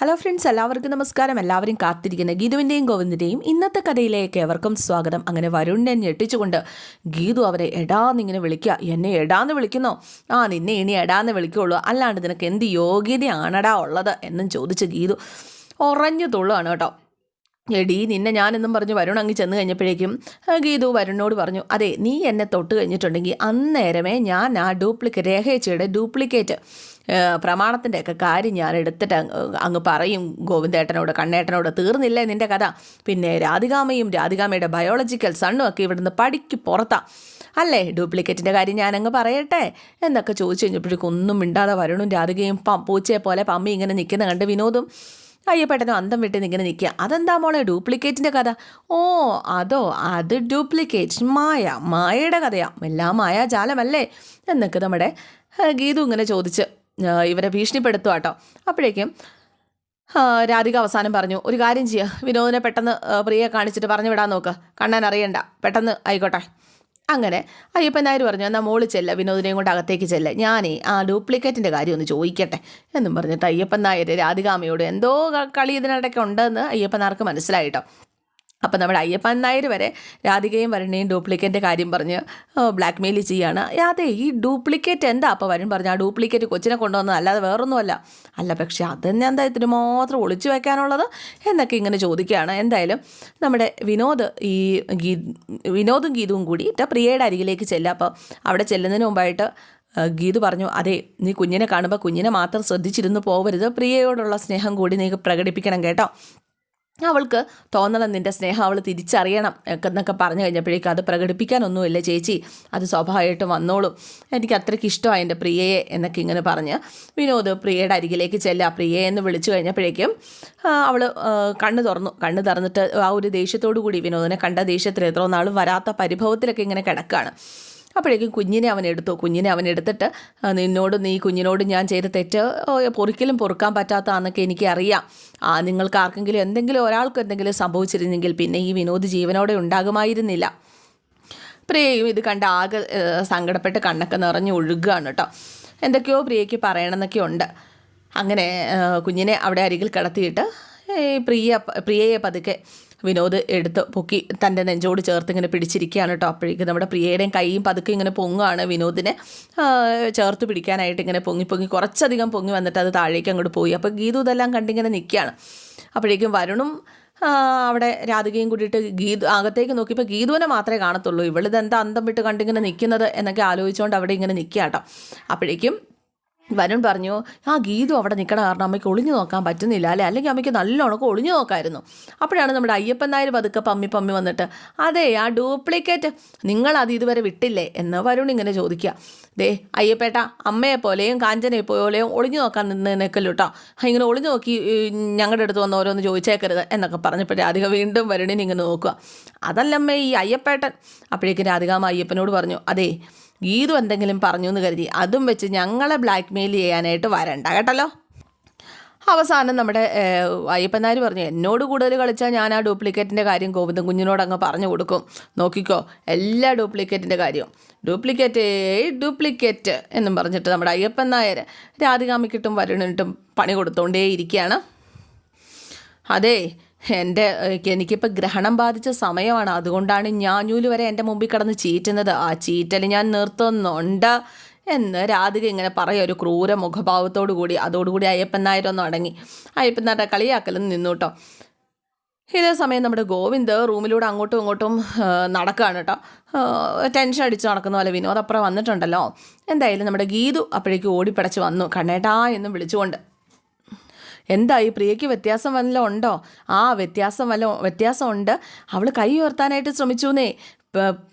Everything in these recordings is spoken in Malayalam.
ഹലോ ഫ്രണ്ട്സ് എല്ലാവർക്കും നമസ്കാരം. എല്ലാവരും കാത്തിരിക്കുന്ന. ഗീതുവിന്റെയും ഗോവിന്ദിന്റെയും ഇന്നത്തെ കഥയിലേക്ക് എവർക്കും സ്വാഗതം. അങ്ങനെ വരുണിനെ ഞെട്ടിച്ചുകൊണ്ട് ഗീതു അവരെ എടാന്നിങ്ങനെ വിളിക്കുക. എന്നെ എടാന്ന് വിളിക്കുന്നോ? ആ നിന്നെ ഇനി എടാന്ന് വിളിക്കുള്ളൂ. അല്ലാണ്ട് നിനക്ക് എന്ത് യോഗ്യതയാണടാ ഉള്ളത്? എന്നും ചോദിച്ച് ഗീതു ഉറഞ്ഞു തുള്ളുകയാണ് കേട്ടോ. എടീ നിന്നെ ഞാനെന്നും പറഞ്ഞു വരുൺ അങ്ങ് ചെന്ന് കഴിഞ്ഞപ്പോഴേക്കും ഗീതു വരുണിനോട് പറഞ്ഞു അതെ നീ എന്നെ തൊട്ട് കഴിഞ്ഞിട്ടുണ്ടെങ്കിൽ അന്നേരമേ ഞാൻ ആ ഡ്യൂപ്ലിക്കേറ്റ് രേഖയച്ചയുടെ ഡ്യൂപ്ലിക്കേറ്റ് പ്രമാണത്തിന്റെ ഒക്കെ കാര്യം ഞാൻ എടുത്തിട്ട് അങ്ങ് പറയും ഗോവിന്ദേട്ടനോട് കണ്ണേട്ടനോട് തീർന്നില്ലേ നിന്റെ കഥ? പിന്നെ രാധികാമയും രാധികാമയുടെ ബയോളജിക്കൽ സണ്ണും ഒക്കെ ഇവിടുന്ന് പടിക്ക് പുറത്താ. അല്ലേ ഡ്യൂപ്ലിക്കേറ്റിന്റെ കാര്യം ഞാനങ്ങ് പറയട്ടെ? എന്നൊക്കെ ചോദിച്ചു കഴിഞ്ഞപ്പോഴേക്കും ഒന്നും മിണ്ടാതെ വരുണും രാധികയും പൂച്ചയെ പോലെ പമ്മി ഇങ്ങനെ നിൽക്കുന്ന കണ്ട് വിനോദും അയ്യപ്പെട്ടനും അന്തം വിട്ട് ഇങ്ങനെ നിൽക്കുക. അതെന്താ മോളെ ഡ്യൂപ്ലിക്കേറ്റിന്റെ കഥ? ഓ അതോ അത് ഡ്യൂപ്ലിക്കേറ്റ്. മായ മായയുടെ കഥയാ. എല്ലാം മായാജാലമല്ലേ? എന്നൊക്കെ നമ്മുടെ ഗീതു ഇങ്ങനെ ചോദിച്ച് ഇവരെ ഭീഷണിപ്പെടുത്തുക കേട്ടോ അപ്പോഴേക്കും രാധിക അവസാനം പറഞ്ഞു ഒരു കാര്യം ചെയ്യുക വിനോദിനെ പെട്ടെന്ന് പ്രിയെ കാണിച്ചിട്ട് പറഞ്ഞു വിടാൻ നോക്കുക കണ്ണാൻ അറിയണ്ട. പെട്ടെന്ന് ആയിക്കോട്ടെ. അങ്ങനെ. അയ്യപ്പൻ നായർ പറഞ്ഞു എന്നാൽ മോൾ ചെല്ല വിനോദിനെയും കൊണ്ട് അകത്തേക്ക് ചെല്ല. ഞാനേ ആ ഡ്യൂപ്ലിക്കേറ്റിന്റെ കാര്യം ഒന്ന് ചോദിക്കട്ടെ. എന്നും പറഞ്ഞിട്ട് അയ്യപ്പൻ നായർ രാധികാമയോട് എന്തോ കളി ഇതിനിടയ്ക്ക് ഉണ്ടെന്ന് അയ്യപ്പൻ നായർക്ക് മനസ്സിലായിട്ടോ. അപ്പം നമ്മുടെ അയ്യപ്പൻ നായർ വരെ രാധികയും വരുണിനെയും ഡ്യൂപ്ലിക്കേറ്റിന്റെ കാര്യം പറഞ്ഞ് ബ്ലാക്ക് മെയിൽ ചെയ്യുകയാണ് അതെ ഈ ഡ്യൂപ്ലിക്കേറ്റ് എന്താ? അപ്പോൾ വരുൺ പറഞ്ഞു ആ ഡ്യൂപ്ലിക്കേറ്റ് കൊച്ചിനെ കൊണ്ടുവന്നത് അല്ലാതെ വേറൊന്നുമല്ല. അല്ല പക്ഷെ അതെന്നെ എന്താ ഇതിന് മാത്രം ഒളിച്ചു വെക്കാനുള്ളത് എന്നൊക്കെ ഇങ്ങനെ ചോദിക്കുകയാണ്. എന്തായാലും നമ്മുടെ വിനോദ് ഈ ഗീ വിനോദും ഗീതവും കൂടി പ്രിയയുടെ അരികിലേക്ക് ചെല്ലുക. അപ്പോൾ അവിടെ ചെല്ലുന്നതിന് മുമ്പായിട്ട് ഗീതു പറഞ്ഞു അതെ നീ കുഞ്ഞിനെ കാണുമ്പോൾ കുഞ്ഞിനെ മാത്രം ശ്രദ്ധിച്ചിരുന്നു പോവരുത്. പ്രിയയോടുള്ള സ്നേഹം കൂടി നീ പ്രകടിപ്പിക്കണം കേട്ടോ. അവൾക്ക് തോന്നണം നിന്റെ സ്നേഹം അവൾ തിരിച്ചറിയണം എന്നൊക്കെ പറഞ്ഞു കഴിഞ്ഞപ്പോഴേക്കും അത് പ്രകടിപ്പിക്കാനൊന്നുമില്ല ചേച്ചി. അത് സ്വാഭാവികമായിട്ടും വന്നോളും. എനിക്ക് അത്രയ്ക്ക് ഇഷ്ടമായി എന്റെ പ്രിയയെ എന്നൊക്കെ ഇങ്ങനെ പറഞ്ഞ് വിനോദ് പ്രിയയുടെ അരികിലേക്ക് ചെല്ലുക പ്രിയയെ എന്ന് വിളിച്ചു കഴിഞ്ഞപ്പോഴേക്കും അവൾ കണ്ണ് തുറന്നു. കണ്ണ് തുറന്നിട്ട് ആ ഒരു ദേഷ്യത്തോടു കൂടി വിനോദിനെ കണ്ട ദേഷ്യത്തിൽ എത്രയോ നാളും വരാത്ത പരിഭവത്തിലൊക്കെ ഇങ്ങനെ കിടക്കുകയാണ്. അപ്പോഴേക്കും കുഞ്ഞിനെ അവൻ എടുത്തു. കുഞ്ഞിനെ അവൻ എടുത്തിട്ട് നിന്നോട് നീ കുഞ്ഞിനോട് ഞാൻ ചെയ്ത തെറ്റ് ഓ, ഒരിക്കലും പൊറുക്കാൻ പറ്റാത്തതാണെന്നൊക്കെ എനിക്കറിയാം. ആ നിങ്ങൾക്ക് ആർക്കെങ്കിലും എന്തെങ്കിലും ഒരാൾക്ക് എന്തെങ്കിലും സംഭവിച്ചിരുന്നെങ്കിൽ പിന്നെ ഈ വിനോദ് ജീവനോടെ ഉണ്ടാകുമായിരുന്നില്ല. പ്രിയയും ഇത് കണ്ട് ആകെ സങ്കടപ്പെട്ട് കണ്ണൊക്കെ നിറഞ്ഞ് ഒഴുകുകയാണ് കേട്ടോ. എന്തൊക്കെയോ പ്രിയയ്ക്ക് പറയണമെന്നൊക്കെ ഉണ്ട്. അങ്ങനെ കുഞ്ഞിനെ അവിടെ അരികിൽ കിടത്തിയിട്ട് പ്രിയ പ്രിയയെ പതുക്കെ വിനോദ് എടുത്ത് പൊക്കി തന്റെ നെഞ്ചോട് ചേർത്ത് ഇങ്ങനെ പിടിച്ചിരിക്കുകയാണ് കേട്ടോ. അപ്പോഴേക്കും നമ്മുടെ പ്രിയയുടെയും കൈയും പതുക്കെ ഇങ്ങനെ പൊങ്ങുകയാണ് വിനോദിനെ ചേർത്ത് പിടിക്കാനായിട്ട് ഇങ്ങനെ പൊങ്ങി പൊങ്ങി കുറച്ചധികം പൊങ്ങി വന്നിട്ട് അത് താഴേക്ക് അങ്ങോട്ട് പോയി. അപ്പോൾ ഗീതു ഇതെല്ലാം കണ്ടിങ്ങനെ നിൽക്കുകയാണ്. അപ്പോഴേക്കും വരുണും അവിടെ രാധികയും കൂടിയിട്ട് ഗീതു അകത്തേക്ക് നോക്കിയപ്പോൾ ഗീതുവിനെ മാത്രമേ കാണത്തുള്ളൂ. ഇവളിതെന്താ അന്തം വിട്ട് കണ്ടിങ്ങനെ നിൽക്കുന്നത് എന്നൊക്കെ ആലോചിച്ചുകൊണ്ട് അവിടെ ഇങ്ങനെ നിൽക്കുക കേട്ടോ. അപ്പോഴേക്കും വരുൺ പറഞ്ഞു ആ ഗീതു അവിടെ നിൽക്കണ കാരണം അമ്മയ്ക്ക് ഒളിഞ്ഞു നോക്കാൻ പറ്റുന്നില്ല അല്ലേ? അല്ലെങ്കിൽ അമ്മയ്ക്ക് നല്ലോണം ഒളിഞ്ഞു നോക്കായിരുന്നു. അപ്പോഴാണ് നമ്മുടെ അയ്യപ്പൻ നായർ പതുക്കെ പമ്മി പമ്മി വന്നിട്ട് അതെ ആ ഡ്യൂപ്ലിക്കേറ്റ്. നിങ്ങൾ അത് ഇതുവരെ വിട്ടില്ലേ? എന്ന് വരുൺ ഇങ്ങനെ ചോദിക്കുക. ദേ അയ്യപ്പേട്ട അമ്മയെ പോലെയും കാഞ്ചനയെ പോലെയും ഒളിഞ്ഞു നോക്കാൻ നിന്ന് നിൽക്കല്ലോ കേട്ടോ ഇങ്ങനെ ഒളിഞ്ഞു നോക്കി ഞങ്ങളുടെ അടുത്ത് വന്ന ഓരോന്ന് ചോദിച്ചേക്കരുത് എന്നൊക്കെ പറഞ്ഞപ്പോൾ രാധിക വീണ്ടും വരുണിനെ ഇങ്ങനെ നോക്കുക. അതല്ലമ്മേ ഈ അയ്യപ്പേട്ടൻ. അപ്പോഴേക്കും രാധികാമ്മ അയ്യപ്പനോട് പറഞ്ഞു അതെ ഗീതു എന്തെങ്കിലും പറഞ്ഞു എന്ന് കരുതി അതും വെച്ച് ഞങ്ങളെ ബ്ലാക്ക് മെയിൽ ചെയ്യാനായിട്ട് വരണ്ട കേട്ടല്ലോ? അവസാനം നമ്മുടെ അയ്യപ്പനാർ പറഞ്ഞു എന്നോട് കൂടുതൽ കളിച്ചാൽ ഞാൻ ആ ഡ്യൂപ്ലിക്കേറ്റിന്റെ കാര്യം ഗോവിന്ദൻ കുഞ്ഞിനോട് അങ്ങ് പറഞ്ഞു കൊടുക്കും. നോക്കിക്കോ എല്ലാ ഡ്യൂപ്ലിക്കേറ്റിന്റെ കാര്യവും. ഡ്യൂപ്ലിക്കേറ്റ് ഡ്യൂപ്ലിക്കേറ്റ് എന്നും പറഞ്ഞിട്ട് നമ്മുടെ അയ്യപ്പൻ നായർ രാധികാമിക്കിട്ടും വരുണിട്ടും പണി കൊടുത്തുകൊണ്ടേ ഇരിക്കുകയാണ് അതെ എന്റെ എനിക്കിപ്പോൾ ഗ്രഹണം ബാധിച്ച സമയമാണ്. അതുകൊണ്ടാണ് ഞാഞ്ഞൂൽ വരെ എന്റെ മുമ്പിൽ കിടന്ന് ചീറ്റുന്നത്. ആ ചീറ്റൽ ഞാൻ നിർത്തുന്നുണ്ട് എന്ന് രാധിക ഇങ്ങനെ പറയുക ഒരു ക്രൂര മുഖഭാവത്തോടു കൂടി. അതോടുകൂടി അയ്യപ്പൻ നായരൊന്നും അടങ്ങി. അയ്യപ്പൻ നായരുടെ കളിയാക്കലും നിന്നു കേട്ടോ. ഇതേ സമയം നമ്മുടെ ഗോവിന്ദ് റൂമിലൂടെ അങ്ങോട്ടും ഇങ്ങോട്ടും നടക്കുകയാണ് കേട്ടോ. ടെൻഷൻ അടിച്ച് നടക്കുന്ന പോലെ വിനോദ് അപ്പുറം വന്നിട്ടുണ്ടല്ലോ. എന്തായാലും നമ്മുടെ ഗീതു അപ്പോഴേക്കും ഓടിപ്പടച്ച് വന്നു. കണ്ണേട്ടാ എന്നും വിളിച്ചുകൊണ്ട്. എന്തായി? പ്രിയയ്ക്ക് വ്യത്യാസം വല്ലതും ഉണ്ടോ? ആ വ്യത്യാസം വല്ല വ്യത്യാസമുണ്ട്. അവൾ കൈ ഉയർത്താനായിട്ട് ശ്രമിച്ചുന്നേ.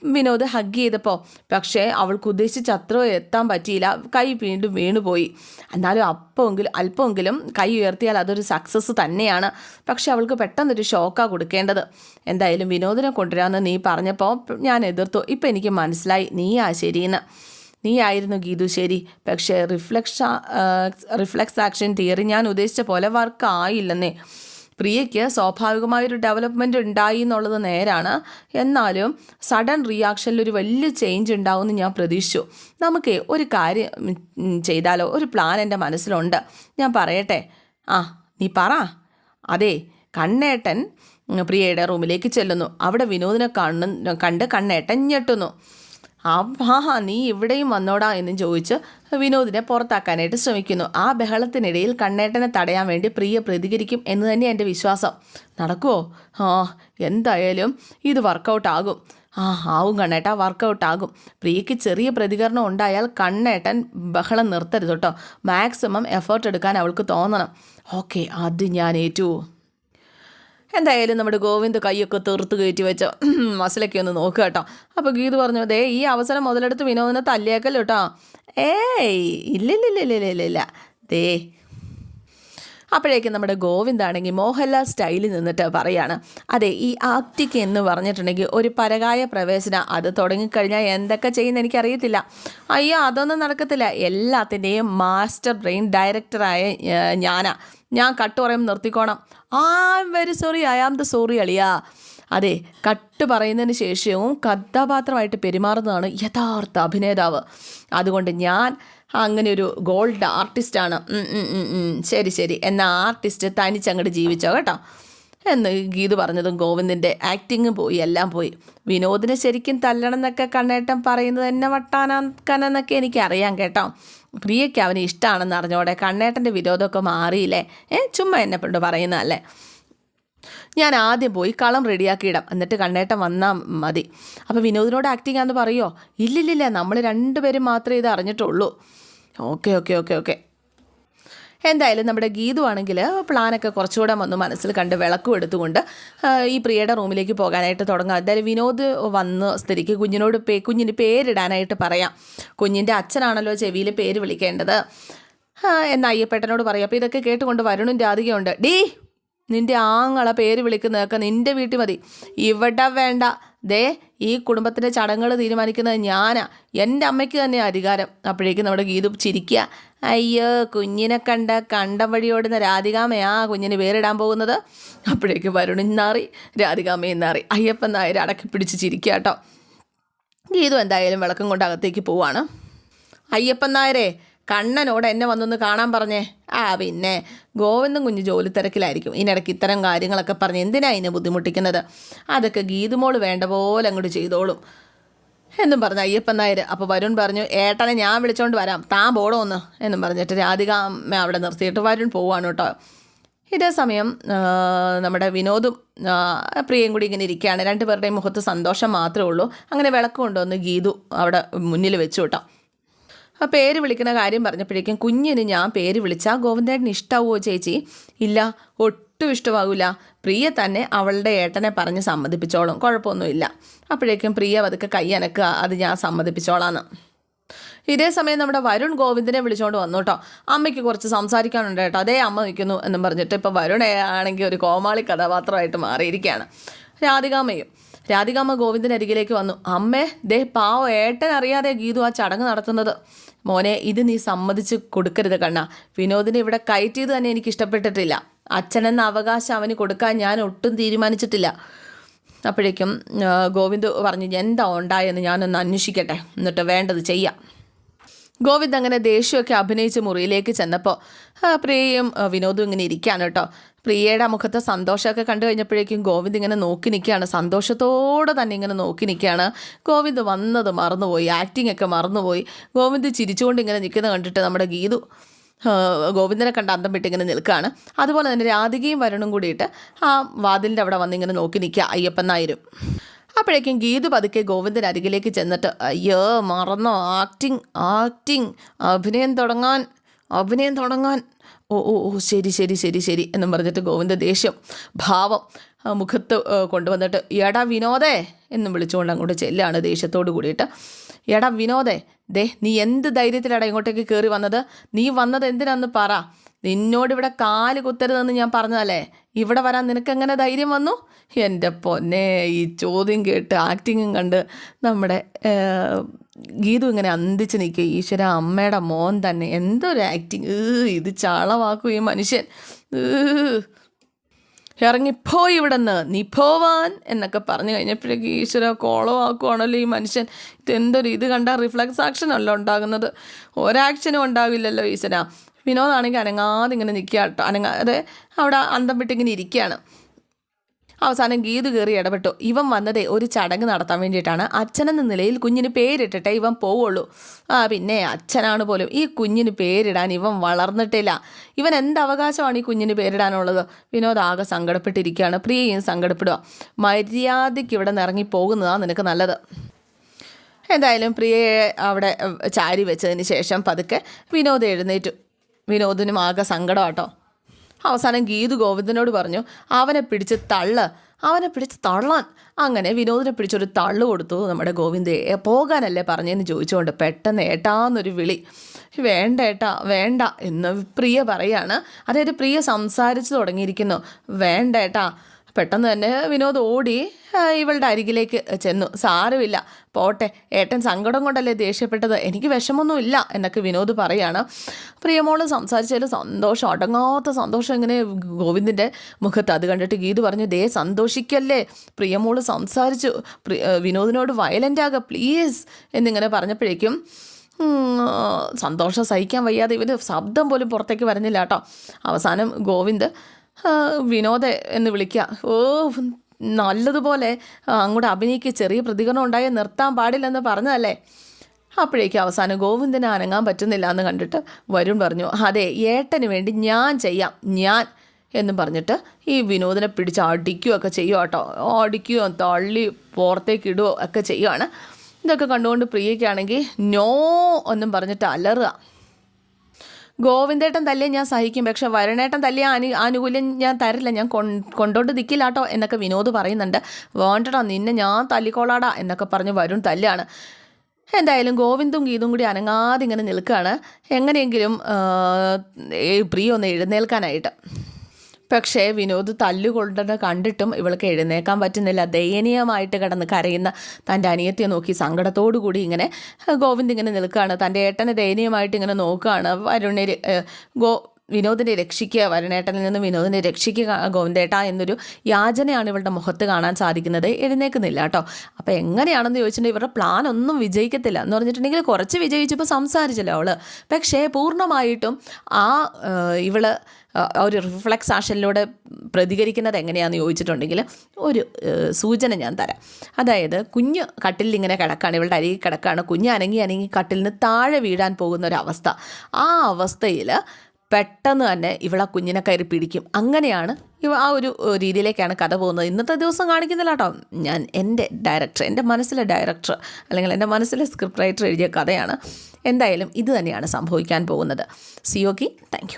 വിനോദ് ഹഗ് ചെയ്തപ്പോൾ പക്ഷേ അവൾക്ക് ഉദ്ദേശിച്ച അത്ര എത്താൻ പറ്റിയില്ല. കൈ വീണ്ടും വീണുപോയി. എന്നാലും അപ്പമെങ്കിലും അല്പമെങ്കിലും കൈ ഉയർത്തിയാൽ അതൊരു സക്സസ് തന്നെയാണ്. പക്ഷെ അവൾക്ക് പെട്ടെന്നൊരു ഷോക്കാണ് കൊടുക്കേണ്ടത്. എന്തായാലും വിനോദിനെ കൊണ്ടുവരാമെന്ന് നീ പറഞ്ഞപ്പോൾ ഞാൻ എതിർത്തു. ഇപ്പം എനിക്ക് മനസ്സിലായി. നീയാ ശരിയെന്ന്. നീ ആയിരുന്നു ഗീതു ശരി. പക്ഷേ റിഫ്ലക്ഷ റിഫ്ലക്സ് ആക്ഷൻ തിയറി ഞാൻ ഉദ്ദേശിച്ച പോലെ വർക്ക് ആയില്ലെന്നേ പ്രിയയ്ക്ക് സ്വാഭാവികമായൊരു ഡെവലപ്മെന്റ് ഉണ്ടായി എന്നുള്ളത് നേരാണ്. എന്നാലും സഡൻ റിയാക്ഷനിൽ ഒരു വലിയ ചേഞ്ച് ഉണ്ടാവുമെന്ന് ഞാൻ പ്രതീക്ഷിച്ചു. നമുക്ക് ഒരു കാര്യം ചെയ്താലോ? ഒരു പ്ലാൻ എന്റെ മനസ്സിലുണ്ട്. ഞാൻ പറയട്ടെ? ആ നീ പറ. അതെ കണ്ണേട്ടൻ പ്രിയയുടെ റൂമിലേക്ക് ചെല്ലുന്നു. അവിടെ വിനോദിനെ കണ്ണു കണ്ട് കണ്ണേട്ടൻ ഞെട്ടുന്നു. ആ നീ ഇവിടെയും വന്നോടാ എന്ന് ചോദിച്ച് വിനോദിനെ പുറത്താക്കാനായിട്ട് ശ്രമിക്കുന്നു. ആ ബഹളത്തിനിടയിൽ കണ്ണേട്ടനെ തടയാൻ വേണ്ടി പ്രിയ പ്രതികരിക്കും എന്ന് തന്നെ എന്റെ വിശ്വാസം. നടക്കുമോ ആ എന്തായാലും ഇത് വർക്കൗട്ട് ആകും. ആ ആവും കണ്ണേട്ട വർക്കൗട്ട് ആകും. പ്രിയയ്ക്ക് ചെറിയ പ്രതികരണം ഉണ്ടായാൽ കണ്ണേട്ടൻ ബഹളം നിർത്തരുത് കേട്ടോ. മാക്സിമം എഫേർട്ട് എടുക്കാൻ അവൾക്ക് തോന്നണം. ഓക്കെ അത് ഞാൻ ഏറ്റു. എന്തായാലും നമ്മുടെ ഗോവിന്ദ് കൈയൊക്കെ തീർത്ത് കയറ്റി വെച്ചോ മസിലൊക്കെ ഒന്ന് നോക്കുക കേട്ടോ. അപ്പോൾ ഗീത് പറഞ്ഞു ദേ ഈ അവസരം മുതലെടുത്ത് വിനോദിനെ തല്ലിയേക്കല്ലോ കേട്ടോ ഏയ് ഇല്ലില്ലില്ലില്ലില്ല ദേ. അപ്പോഴേക്കും നമ്മുടെ ഗോവിന്ദാണെങ്കിൽ മോഹൻലാൽ സ്റ്റൈലിൽ നിന്നിട്ട് പറയാണ് അതെ ഈ ആക്ടിക് എന്ന് പറഞ്ഞിട്ടുണ്ടെങ്കിൽ ഒരു പരകായ പ്രവേശനം അത് തുടങ്ങിക്കഴിഞ്ഞാൽ എന്തൊക്കെ ചെയ്യുന്ന എനിക്കറിയത്തില്ല. അയ്യോ അതൊന്നും നടക്കത്തില്ല. എല്ലാത്തിന്റെയും മാസ്റ്റർ ബ്രെയിൻ ഡയറക്ടറായ ഞാനാ. ഞാൻ കട്ട് പറയും നിർത്തിക്കോണം. ആ very sorry I am the sorry അളിയാ. അതെ കട്ട് പറയുന്നതിന് ശേഷവും കഥാപാത്രമായിട്ട് പെരുമാറുന്നതാണ് യഥാർത്ഥ അഭിനേതാവ്. അതുകൊണ്ട് ഞാൻ അങ്ങനെ ഒരു ഗോൾഡ് ആർട്ടിസ്റ്റാണ്. ശരി ശരി. എന്നാൽ ആർട്ടിസ്റ്റ് തനിച്ചങ്ങോട്ട് ജീവിച്ചോ കേട്ടോ? എന്ന് ഗീത് പറഞ്ഞതും ഗോവിന്ദിന്റെ ആക്ടിങ് പോയി എല്ലാം പോയി. വിനോദിനെ ശരിക്കും തല്ലണം എന്നൊക്കെ കണ്ണേട്ടൻ പറയുന്നത് എന്നെ വട്ടാനാക്കാനെന്നൊക്കെ എനിക്കറിയാം കേട്ടോ. പ്രിയയ്ക്ക് അവന് ഇഷ്ടമാണെന്ന് അറിഞ്ഞോടെ കണ്ണേട്ടന്റെ വിരോധമൊക്കെ മാറിയില്ലേ? ഏ ചുമ്മാ എന്നെ കൊണ്ട് പറയുന്നതല്ലേ ഞാൻ ആദ്യം പോയി കളം റെഡിയാക്കിയിടാം എന്നിട്ട് കണ്ണേട്ടം വന്നാൽ മതി. അപ്പോൾ വിനോദിനോട് ആക്ടിങ് ആണെന്ന് പറയുമോ ഇല്ലില്ലില്ല നമ്മൾ രണ്ടുപേരും മാത്രമേ ഇത് അറിഞ്ഞിട്ടുള്ളൂ. Okay okay okay okay. എന്തായാലും നമ്മുടെ ഗീതു ആണെങ്കിൽ പ്ലാനൊക്കെ കുറച്ചുകൂടെ വന്ന് മനസ്സിൽ കണ്ട് വിളക്കും എടുത്തുകൊണ്ട് ഈ പ്രിയയുടെ റൂമിലേക്ക് പോകാനായിട്ട് തുടങ്ങാം. എന്തായാലും വിനോദ് വന്ന് സ്ഥിതിക്ക് കുഞ്ഞിനോട് പേ കുഞ്ഞിന് പേരിടാനായിട്ട് പറയാം. കുഞ്ഞിന്റെ അച്ഛനാണല്ലോ ചെവിയിൽ പേര് വിളിക്കേണ്ടത്. എന്ന് അയ്യപ്പേട്ടനോട് പറയാം. അപ്പോൾ ഇതൊക്കെ കേട്ടുകൊണ്ട് വരുണും രാധികയുണ്ട്. ഡീ നിന്റെ ആങ്ങളെ പേര് വിളിക്കുന്നതൊക്കെ നിന്റെ വീട്ടിൽ മതി. ഇവിടെ വേണ്ട. ദേ ഈ കുടുംബത്തിന്റെ ചടങ്ങുകൾ തീരുമാനിക്കുന്നത് ഞാനാ. എന്റെ അമ്മയ്ക്ക് തന്നെ അധികാരം. അപ്പോഴേക്കും നമ്മുടെ ഗീതു ചിരിക്കുക. അയ്യോ കുഞ്ഞിനെ കണ്ട കണ്ടം വഴിയോടുന്ന രാധികാമയാ കുഞ്ഞിന് പേരിടാൻ പോകുന്നത്. അപ്പോഴേക്ക് വരുണിൻ നാറി രാധികാമയും നാറി അയ്യപ്പൻ നായർ അടക്കി പിടിച്ച് ചിരിക്കുക കേട്ടോ ഗീതു എന്തായാലും വിളക്കം കൊണ്ട് അകത്തേക്ക് പോവാണ്. അയ്യപ്പൻ നായരെ കണ്ണനോട് എന്നെ വന്നൊന്ന് കാണാൻ പറഞ്ഞേ. ആ പിന്നെ ഗോവിന്ദൻ കുഞ്ഞ് ജോലി തിരക്കിലായിരിക്കും. ഇതിനിടയ്ക്ക് ഇത്തരം കാര്യങ്ങളൊക്കെ പറഞ്ഞ് എന്തിനാ ഇതിനെ ബുദ്ധിമുട്ടിക്കുന്നത്? അതൊക്കെ ഗീതുമോൾ വേണ്ട പോലെ അങ്ങോട്ട് ചെയ്തോളും. എന്നും പറഞ്ഞു അയ്യപ്പൻ നായർ അപ്പോൾ വരുൺ പറഞ്ഞു ഏട്ടനെ ഞാൻ വിളിച്ചോണ്ട് വരാം താൻ പോടോ എന്നും പറഞ്ഞിട്ട് രാധിക അമ്മ അവിടെ നിർത്തിയിട്ട് വരുൺ പോവാണ് കേട്ടോ. ഇതേ സമയം നമ്മുടെ വിനോദും പ്രിയയും കൂടി ഇങ്ങനെ ഇരിക്കുകയാണ്. രണ്ടുപേരുടെയും മുഖത്ത് സന്തോഷം മാത്രമേ ഉള്ളൂ. അങ്ങനെ വിളക്ക് കൊണ്ടുവന്ന് ഗീതു അവിടെ മുന്നിൽ വെച്ചു കേട്ടോ. ആ പേര് വിളിക്കുന്ന കാര്യം പറഞ്ഞപ്പോഴേക്കും കുഞ്ഞിന് ഞാൻ പേര് വിളിച്ചാൽ ഗോവിന്ദേട്ടന് ഇഷ്ടാവുമോ ചേച്ചി? ഇല്ല ഒട്ടും ഇഷ്ടമാകില്ല പ്രിയ തന്നെ അവളുടെ ഏട്ടനെ പറഞ്ഞ് സമ്മതിപ്പിച്ചോളും. കുഴപ്പമൊന്നുമില്ല. അപ്പോഴേക്കും പ്രിയ അതൊക്കെ കൈ അനക്കുക. അത് ഞാൻ സമ്മതിപ്പിച്ചോളാന്ന്. ഇതേ സമയം നമ്മുടെ വരുൺ ഗോവിന്ദനെ വിളിച്ചുകൊണ്ട് വന്നു കേട്ടോ അമ്മയ്ക്ക് കുറച്ച് സംസാരിക്കാനുണ്ട് കേട്ടോ അതേ അമ്മ നിൽക്കുന്നു എന്നും പറഞ്ഞിട്ട് ഇപ്പോൾ വരുൺ ആണെങ്കിൽ ഒരു കോമാളി കഥാപാത്രമായിട്ട് മാറിയിരിക്കുകയാണ്. രാധികാമ്മയും രാധികാമ്മ ഗോവിന്ദൻ അരികിലേക്ക് വന്നു. അമ്മേ ദേ പാവ ഏട്ടൻ അറിയാതെ ഗീതു ആ ചടങ്ങ് നടത്തുന്നത്. മോനെ ഇത് നീ സമ്മതിച്ച് കൊടുക്കരുത് കണ്ണ. വിനോദിനെ ഇവിടെ കയറ്റിയത് തന്നെ എനിക്ക് ഇഷ്ടപ്പെട്ടിട്ടില്ല. അച്ഛനെന്ന അവകാശം അവന് കൊടുക്കാൻ ഞാൻ ഒട്ടും തീരുമാനിച്ചിട്ടില്ല. അപ്പോഴേക്കും ഗോവിന്ദ് പറഞ്ഞു എന്താ ഉണ്ടായെന്ന് ഞാനൊന്ന് അന്വേഷിക്കട്ടെ. എന്നിട്ട് വേണ്ടത് ചെയ്യാം. ഗോവിന്ദ് അങ്ങനെ ദേഷ്യമൊക്കെ അഭിനയിച്ച് മുറിയിലേക്ക് ചെന്നപ്പോൾ പ്രിയയും വിനോദും ഇങ്ങനെ ഇരിക്കുകയാണ് കേട്ടോ. പ്രിയയുടെ മുഖത്ത് സന്തോഷമൊക്കെ കണ്ടു കഴിഞ്ഞപ്പോഴേക്കും ഗോവിന്ദ് ഇങ്ങനെ നോക്കി നിൽക്കുകയാണ്. സന്തോഷത്തോടെ തന്നെ ഇങ്ങനെ നോക്കി നിൽക്കുകയാണ്. ഗോവിന്ദ് വന്നത് മറന്നുപോയി. ആക്ടിംഗ് ഒക്കെ മറന്നുപോയി. ഗോവിന്ദ് ചിരിച്ചുകൊണ്ട് ഇങ്ങനെ നിൽക്കുന്നത് കണ്ടിട്ട് നമ്മുടെ ഗീതു ഗോവിന്ദനെ കണ്ട് അന്തം വിട്ട് ഇങ്ങനെ നിൽക്കുകയാണ്. അതുപോലെ തന്നെ രാധികയും വരുണും കൂടിയിട്ട് ആ വാതിലിന്റെ അവിടെ വന്ന് ഇങ്ങനെ നോക്കി നിൽക്കുക. അയ്യപ്പൻ നായരും. അപ്പോഴേക്കും ഗീതു പതുക്കെ ഗോവിന്ദൻ അരികിലേക്ക് ചെന്നിട്ട് അയ്യോ മറന്നോ. ആക്ടിങ് ആക്ടിങ് അഭിനയം തുടങ്ങാൻ. അഭിനയം തുടങ്ങാൻ. ഓ ഓ ഓ ശരി ശരി ശരി ശരി എന്നും പറഞ്ഞിട്ട് ഗോവിന്ദ ദേഷ്യം ഭാവം മുഖത്ത് കൊണ്ടുവന്നിട്ട് എടാ വിനോദേ എന്നും വിളിച്ചുകൊണ്ട് അങ്ങോട്ട് ചെല്ലാണ് ദേഷ്യത്തോട് കൂടിയിട്ട്. എടാ വിനോദേ ദേ നീ എന്ത് ധൈര്യത്തിലാണ് ഇങ്ങോട്ടേക്ക് കയറി വന്നത്? നീ വന്നത് എന്തിനാന്ന് പറ. നിന്നോട് ഇവിടെ കാൽ കുത്തരുതെന്ന് ഞാൻ പറഞ്ഞതല്ലേ? ഇവിടെ വരാൻ നിനക്ക് എങ്ങനെ ധൈര്യം വന്നു? എന്റെ പൊന്നെ ഈ ചോദ്യം കേട്ട് ആക്ടിങ്ങും കണ്ട് നമ്മുടെ ഗീതു ഇങ്ങനെ അന്തിച്ച് നിൽക്കുക ഈശ്വര അമ്മയുടെ മോൻ തന്നെ. എന്തൊരു ആക്ടിങ്. ഇത് ചാളവാക്കും ഈ മനുഷ്യൻ. ഇറങ്ങിപ്പോ ഇവിടെ നിന്ന് പോവാൻ എന്നൊക്കെ പറഞ്ഞു കഴിഞ്ഞപ്പോഴേക്ക് ഈശ്വര കോളോ ആക്കുവാണല്ലോ ഈ മനുഷ്യൻ. ഇതെന്തൊരു ഇത് കണ്ടാൽ റിഫ്ലക്സ് ആക്ഷൻ അല്ല ഉണ്ടാകുന്നത്. ഒരാക്ഷനും ഉണ്ടാവില്ലല്ലോ ഈശ്വര. വിനോദാണെങ്കിൽ അനങ്ങാതെ ഇങ്ങനെ നിൽക്കുക കേട്ടോ. അനങ്ങാതെ അവിടെ അന്തം വിട്ടിങ്ങനെ ഇരിക്കുകയാണ്. അവസാനം ഗീത് കയറി ഇടപെട്ടു. ഇവൻ വന്നതേ ഒരു ചടങ്ങ് നടത്താൻ വേണ്ടിയിട്ടാണ്. അച്ഛനെന്ന നിലയിൽ കുഞ്ഞിന് പേരിട്ടിട്ടേ ഇവൻ പോവുള്ളൂ. ആ പിന്നെ അച്ഛനാണ് പോലും ഈ കുഞ്ഞിന് പേരിടാൻ ഇവൻ വളർന്നിട്ടില്ല. ഇവൻ എന്ത് അവകാശമാണ് ഈ കുഞ്ഞിന് പേരിടാനുള്ളത്? വിനോദ് ആകെ സങ്കടപ്പെട്ടിരിക്കുകയാണ്. പ്രിയയും സങ്കടപ്പെടുക. മര്യാദയ്ക്ക് ഇവിടെ നിന്ന് ഇറങ്ങി പോകുന്നതാണ് നിനക്ക് നല്ലത്. എന്തായാലും പ്രിയയെ അവിടെ ചാരി വെച്ചതിന് ശേഷം പതുക്കെ വിനോദ് എഴുന്നേറ്റു. വിനോദിനും ആകെ സങ്കടമാട്ടോ. അവസാനം ഗീതു ഗോവിന്ദനോട് പറഞ്ഞു അവനെ പിടിച്ച് തള്ള് അവനെ പിടിച്ച് തള്ളാൻ. അങ്ങനെ വിനോദിനെ പിടിച്ചൊരു തള്ളു കൊടുത്തു നമ്മുടെ ഗോവിന്ദയെ പോകാനല്ലേ പറഞ്ഞതെന്ന് ചോദിച്ചുകൊണ്ട് പെട്ടെന്ന് ഏട്ടാന്നൊരു വിളി. വേണ്ട ഏട്ടാ വേണ്ട എന്ന് പ്രിയ പറയാണ്. അതായത് പ്രിയ സംസാരിച്ചു തുടങ്ങിയിരിക്കുന്നു. വേണ്ട ഏട്ടാ പെട്ടെന്ന് തന്നെ വിനോദ് ഓടി ഇവളുടെ അരികിലേക്ക് ചെന്നു. സാരമില്ല പോട്ടെ. ഏട്ടൻ സങ്കടം കൊണ്ടല്ലേ ദേഷ്യപ്പെട്ടത്? എനിക്ക് വിഷമൊന്നുമില്ല എന്നൊക്കെ വിനോദ് പറയാണ്. പ്രിയമോൾ സംസാരിച്ചതിൽ സന്തോഷം അടങ്ങാത്ത സന്തോഷം ഇങ്ങനെ ഗോവിന്ദിന്റെ മുഖത്ത്. അത് കണ്ടിട്ട് ഗീത് പറഞ്ഞു ദേ സന്തോഷിക്കല്ലേ? പ്രിയമോൾ സംസാരിച്ചു. വിനോദിനോട് വയലന്റ് ആകുക പ്ലീസ് എന്നിങ്ങനെ പറഞ്ഞപ്പോഴേക്കും സന്തോഷം സഹിക്കാൻ വയ്യാതെ ഇവർ ശബ്ദം പോലും പുറത്തേക്ക് വരുന്നില്ല കേട്ടോ. അവസാനം ഗോവിന്ദ് വിനോദ് എന്ന് വിളിക്കുക ഓ നല്ലതുപോലെ അങ്ങോട്ട് അഭിനയിക്ക് ചെറിയ പ്രതികരണം ഉണ്ടായാൽ നിർത്താൻ പാടില്ലെന്ന് പറഞ്ഞതല്ലേ? അപ്പോഴേക്കും അവസാനം ഗോവിന്ദന് അനങ്ങാൻ പറ്റുന്നില്ല എന്ന് കണ്ടിട്ട് വരുൺ പറഞ്ഞു അതെ ഏട്ടന് വേണ്ടി ഞാൻ ചെയ്യാം ഞാൻ എന്നും പറഞ്ഞിട്ട് ഈ വിനോദിനെ പിടിച്ച് അടിക്കുകയൊക്കെ ചെയ്യുക കേട്ടോ അടിക്കുകയോ തള്ളി പുറത്തേക്ക് ഇടുകയോ ഒക്കെ ചെയ്യുകയാണ് ഇതൊക്കെ കണ്ടുകൊണ്ട് പ്രിയയ്ക്കാണെങ്കിൽ നോ എന്നും പറഞ്ഞിട്ട് അലറുക. ഗോവിന്ദേട്ടൻ തല്ലേ ഞാൻ സഹിക്കും. പക്ഷെ വരണേട്ടൻ തല്ലേ ആനു ആനുകൂല്യം ഞാൻ തരില്ല. ഞാൻ കൊണ്ടോട്ട് നിൽക്കില്ലാട്ടോ എന്നൊക്കെ വിനോദ് പറയുന്നുണ്ട്. വേണ്ടടാ നിന്നെ ഞാൻ തല്ലിക്കോളാടാ എന്നൊക്കെ പറഞ്ഞ് വരുൺ തല്ലാണ്. എന്തായാലും ഗോവിന്ദും ഗീതും കൂടി അനങ്ങാതെ ഇങ്ങനെ നിൽക്കുകയാണ് എങ്ങനെയെങ്കിലും പ്രിയ ഒന്ന് എഴുന്നേൽക്കാനായിട്ട്. പക്ഷേ വിനോദ് തല്ലുകൊണ്ടത് കണ്ടിട്ടും ഇവൾക്ക് എഴുന്നേക്കാൻ പറ്റുന്നില്ല. ദയനീയമായിട്ട് കടന്ന് കരയുന്ന തന്റെ അനിയത്തിയെ നോക്കി സങ്കടത്തോടു കൂടി ഇങ്ങനെ ഗോവിന്ദ് ഇങ്ങനെ നിൽക്കുകയാണ്. തന്റെ ഏട്ടനെ ദയനീയമായിട്ട് ഇങ്ങനെ നോക്കുകയാണ്. വരുണ്യ ഗോ വിനോദിനെ രക്ഷിക്കുക. വരുണേട്ടനിൽ നിന്ന് വിനോദിനെ രക്ഷിക്കുക ഗോവിന്ദേട്ട എന്നൊരു യാചനയാണ് ഇവളുടെ മുഖത്ത് കാണാൻ സാധിക്കുന്നത്. എഴുന്നേക്കുന്നില്ല കേട്ടോ. അപ്പോൾ എങ്ങനെയാണെന്ന് ചോദിച്ചിട്ടുണ്ടെങ്കിൽ ഇവരുടെ പ്ലാൻ ഒന്നും വിജയിക്കത്തില്ല എന്ന് പറഞ്ഞിട്ടുണ്ടെങ്കിൽ കുറച്ച് വിജയിച്ചപ്പോൾ സംസാരിച്ചല്ലോ അവൾ പക്ഷേ പൂർണമായിട്ടും ആ ഇവൾ ഒരു റിഫ്ലക്സ് ആക്ഷനിലൂടെ പ്രതികരിക്കുന്നത് എങ്ങനെയാണെന്ന് ചോദിച്ചിട്ടുണ്ടെങ്കിൽ ഒരു സൂചന ഞാൻ തരാം. അതായത് കുഞ്ഞ് കട്ടിലിൽ ഇങ്ങനെ കിടക്കാണ് ഇവളുടെ അരികിൽ കിടക്കാണ്. കുഞ്ഞ് അനങ്ങി അനങ്ങി കട്ടിലിന് താഴെ വീഴാൻ പോകുന്ന ഒരു അവസ്ഥ. ആ അവസ്ഥയിൽ പെട്ടെന്ന് തന്നെ ഇവളെ കുഞ്ഞിനെ കയറി പിടിക്കും. അങ്ങനെയാണ് ഇവ ആ ഒരു രീതിയിലേക്കാണ് കഥ പോകുന്നത്. ഇന്നത്തെ ദിവസം കാണിക്കുന്നില്ല കേട്ടോ. ഞാൻ എന്റെ ഡയറക്ടർ എന്റെ മനസ്സിലെ ഡയറക്ടർ അല്ലെങ്കിൽ എന്റെ മനസ്സിലെ സ്ക്രിപ്റ്റ് റൈറ്റർ എഴുതിയ കഥയാണ്. എന്തായാലും ഇത് തന്നെയാണ് സംഭവിക്കാൻ പോകുന്നത്. സിയോക്കി താങ്ക്